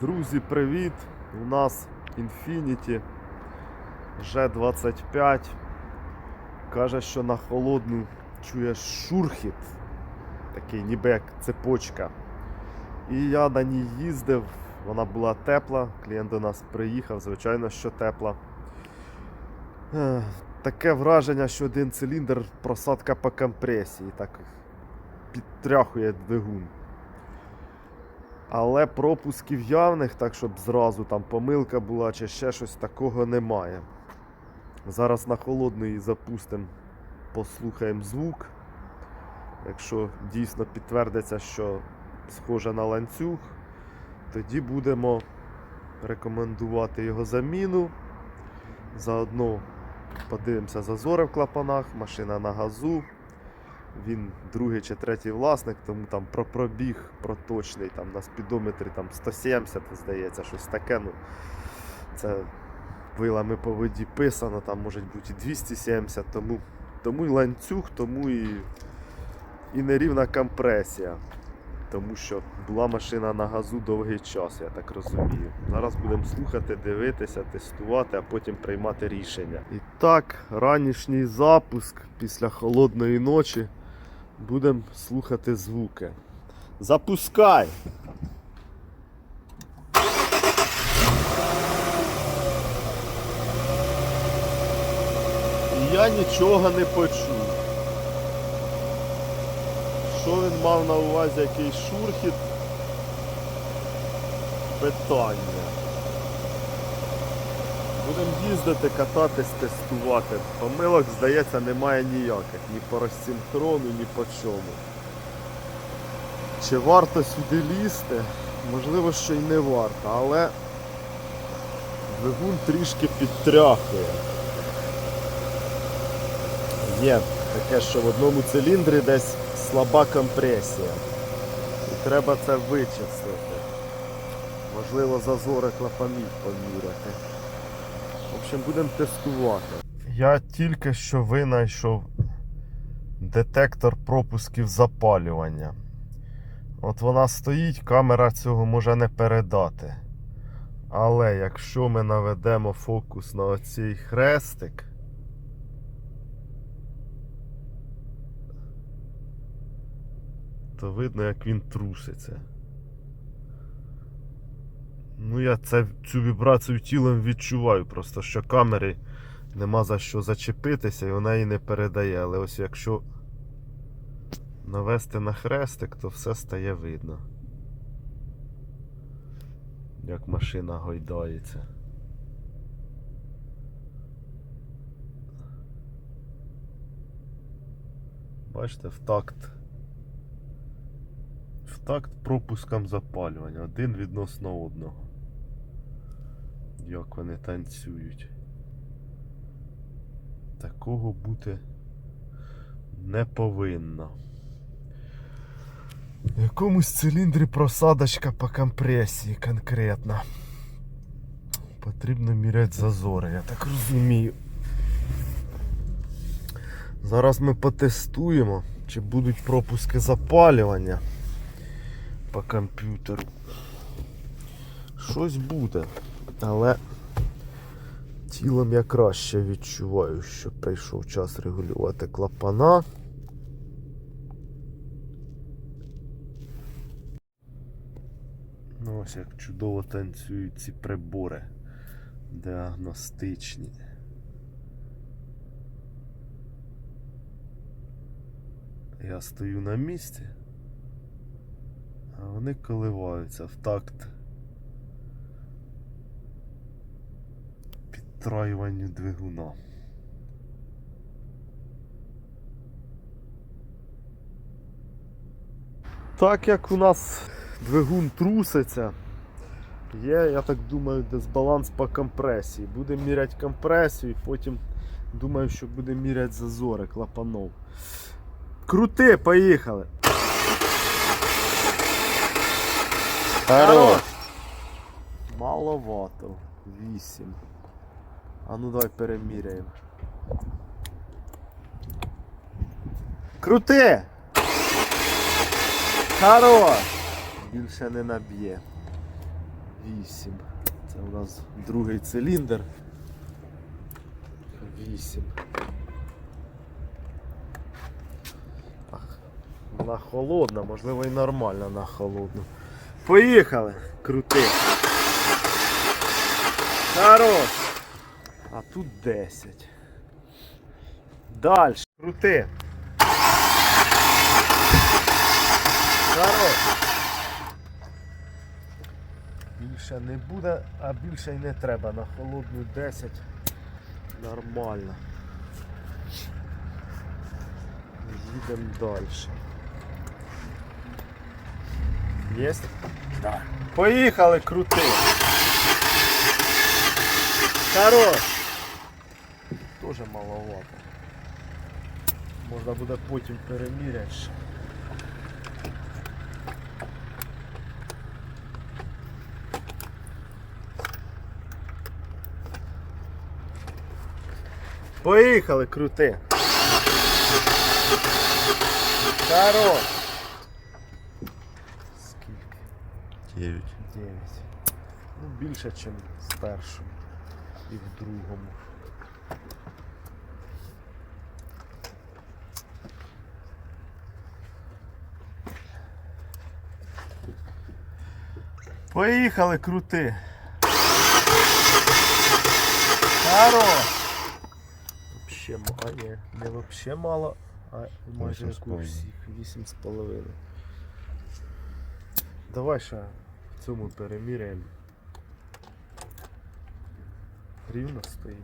Друзі, привіт! У нас Infinity G25. Каже, що на холодну чує шурхіт, такий ніби як цепочка. І я на ній їздив, вона була тепла, клієнт до нас приїхав, звичайно, що тепла. Таке враження, що один циліндр просадка по компресії, так підтряхує двигун. Але пропусків явних, так щоб зразу там помилка була чи ще щось такого немає. Зараз на холодної запустимо, послухаємо звук. Якщо дійсно підтвердиться, що схоже на ланцюг, тоді будемо рекомендувати його заміну. Заодно подивимося зазори в клапанах, машина на газу. Він другий чи третій власник, тому там про пробіг проточний там на спідометрі там 170, здається, щось таке. Ну, це вилами по воді писано, там може бути і 270, тому, тому і ланцюг, тому і, і нерівна компресія. Тому що була машина на газу довгий час, я так розумію. Зараз будемо слухати, дивитися, тестувати, а потім приймати рішення. І так, ранішній запуск після холодної ночі. Будемо слухати звуки. Запускай! І Я нічого не почув. Що він мав на увазі, який шурхіт? Питання. Будемо їздити, кататись, тестувати. Помилок, здається, немає ніяких. Ні по розсинхрону, ні по чому. Чи варто сюди лізти? Можливо, що й не варто, але двигун трішки підтряхує. Є таке, що в одному циліндрі десь слаба компресія. І треба це вичислити. Можливо, зазори клапанів поміряти. В общем, будемо тестувати. Я тільки що винайшов детектор пропусків запалювання. От вона стоїть, камера цього може не передати. Але якщо ми наведемо фокус на оцей хрестик, то видно, як він труситься. Ну, я це, цю вібрацію тілом відчуваю, просто що камери нема за що зачепитися і вона її не передає. Але ось якщо навести на хрестик, то все стає видно. Як машина гойдається. Бачите, в такт. В такт пропускам запалювання. Один відносно одного. Як вони танцюють. Такого бути не повинно. В якомусь циліндрі просадочка по компресії конкретно. Потрібно міряти зазори, я так розумію. Зараз ми потестуємо, чи будуть пропуски запалювання по комп'ютеру. Щось буде, але тілом я краще відчуваю, що прийшов час регулювати клапана. Ну ось як чудово танцюють ці прибори діагностичні. Я стою на місці, а вони коливаються в такт підтраюванню двигуна. Так як у нас двигун труситься, є, я так думаю, дисбаланс по компресії. Будемо міряти компресію і потім думаю, що будемо міряти зазори клапанов. Крути, поїхали! Хорош. Маловато. 8. А ну давай переміряємо. Крути! Хорош! Більше не наб'є. 8. Це у нас другий циліндр. 8. Вона холодна, можливо і нормальна на холодну. Поїхали! Крути. Хорош! А тут 10. Дальше. Крути. Хорош. Більше не буде, а більше й не треба. На холодну 10. Нормально. Їдемо далі. Єсть? Так. Поїхали крути. Хорош. Тоже маловато. Можна буде потім переміряти. Поїхали, крути. Хорош. Скільки? 9. 9. Ну, більше, ніж з першим і в другому. Поїхали, крути. Хорош. Вообще, ма- а, не вообще мало, а майже як у всіх. Вісім з половиною. Давай ще в цьому переміряємо. Рівно стоїть.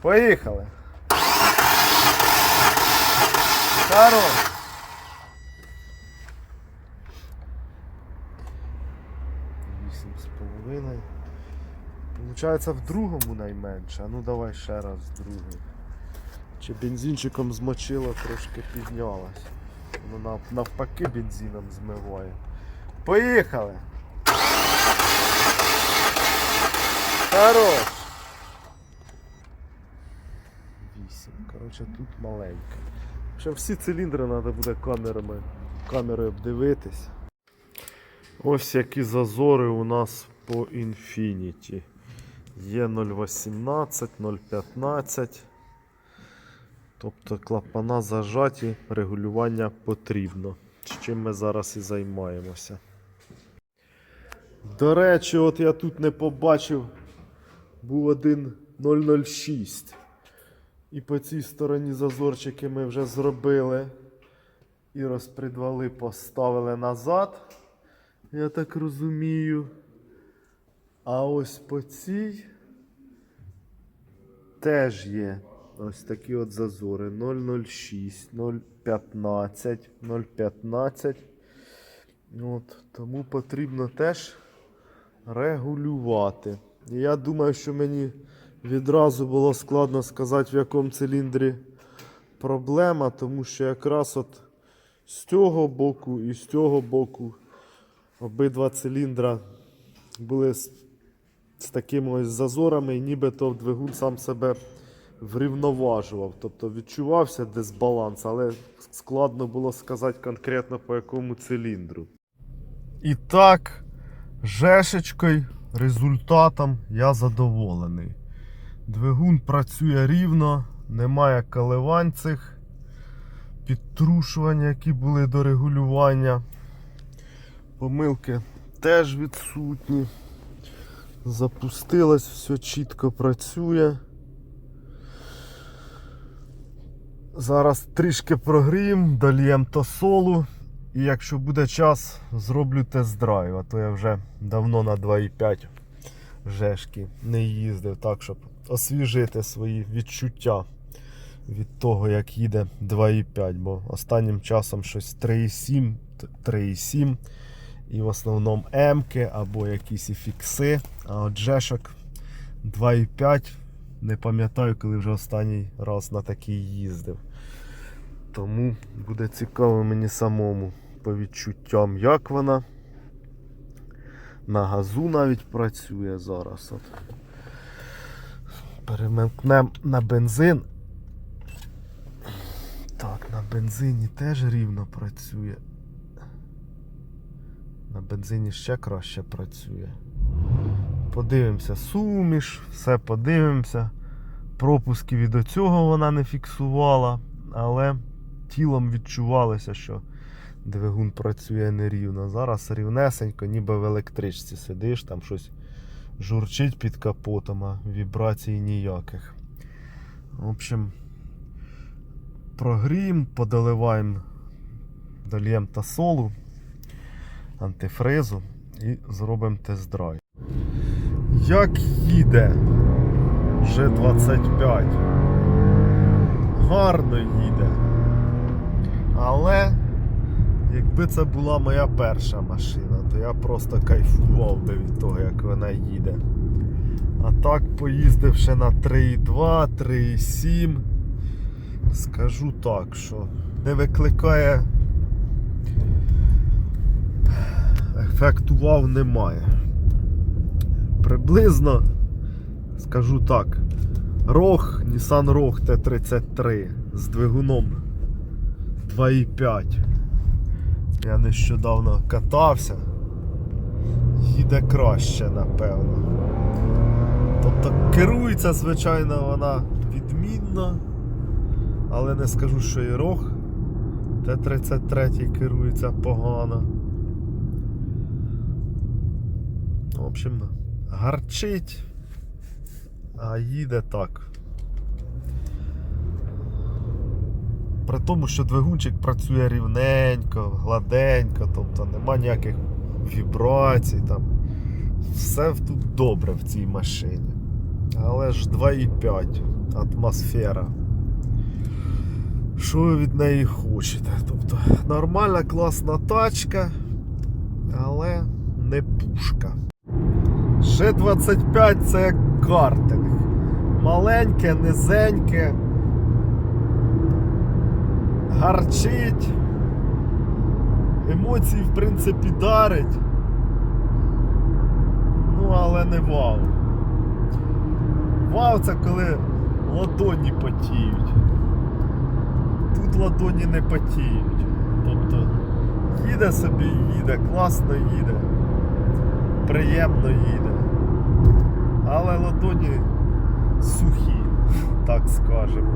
Поїхали! Хорош! Вісім з половиною. Получається в другому найменше. А ну давай ще раз в другий. Чи бензинчиком змочило, трошки піднялась. Воно навпаки бензином змиває. Поїхали! Хорош! Вісім. Коротше, тут маленьке. Ще всі циліндри треба буде камерами, камерою обдивитись. Ось які зазори у нас по Infinity. Є 0,18, 0,15. Тобто клапана зажаті, регулювання потрібно. З чим ми зараз і займаємося. До речі, от я тут не побачив, був один 006. І по цій стороні зазорчики ми вже зробили. І розпредвали поставили назад. Я так розумію. А ось по цій теж є ось такі от зазори 006, 015, 015. От, тому потрібно теж регулювати. І я думаю, що мені відразу було складно сказати, в якому циліндрі проблема, тому що якраз от з цього боку і з цього боку обидва циліндра були з, такими ось зазорами, і нібито двигун сам себе врівноважував. Тобто відчувався дисбаланс, але складно було сказати конкретно по якому циліндру. І так, жешечкою, результатом я задоволений. Двигун працює рівно, немає коливань цих підтрушування, які були до регулювання. Помилки теж відсутні. Запустилось, все чітко працює. Зараз трішки прогріємо, дольємо тосолу. І якщо буде час, зроблю тест-драйв. А то я вже давно на 2,5 жешки не їздив, так, щоб освіжити свої відчуття від того, як їде 2,5. Бо останнім часом щось 3,7, 3,7 і в основному М-ки або якісь і фікси. А от жешок 2,5. Не пам'ятаю, коли вже останній раз на такий їздив. Тому буде цікаво мені самому по відчуттям, як вона. На газу навіть працює зараз. От. Перемкнемо на бензин. Так, на бензині теж рівно працює. На бензині ще краще працює. Подивимося суміш, все подивимося. Пропусків і до цього вона не фіксувала, але тілом відчувалося, що двигун працює нерівно. Зараз рівнесенько, ніби в електричці сидиш, там щось журчить під капотом, а вібрацій ніяких. В общем, прогріємо, подаливаємо дольєм та солу, антифризу і зробимо тест-драйв. Як їде G25? Гарно їде. Але якби це була моя перша машина, то я просто кайфував би від того, як вона їде. А так, поїздивши на 3,2, 3,7, скажу так, що не викликає ефекту вау немає. Приблизно, скажу так, Рог, Nissan Rogue T33 з двигуном 2,5. Я нещодавно катався. Їде краще, напевно. Тобто керується, звичайно, вона відмінно, але не скажу, що і рог Т-33 керується погано. В общем, гарчить, а їде так. При тому, що двигунчик працює рівненько, гладенько, тобто нема ніяких вібрацій там. Все тут добре в цій машині. Але ж 2,5 атмосфера. Що ви від неї хочете? Тобто нормальна класна тачка, але не пушка. Ще 25 це картинг. Маленьке, низеньке. Гарчить. Емоції, в принципі, дарить. Ну, але не вау. Вау це коли ладоні потіють. Тут ладоні не потіють. Тобто їде собі, їде, класно їде, приємно їде. Але ладоні сухі, так скажемо.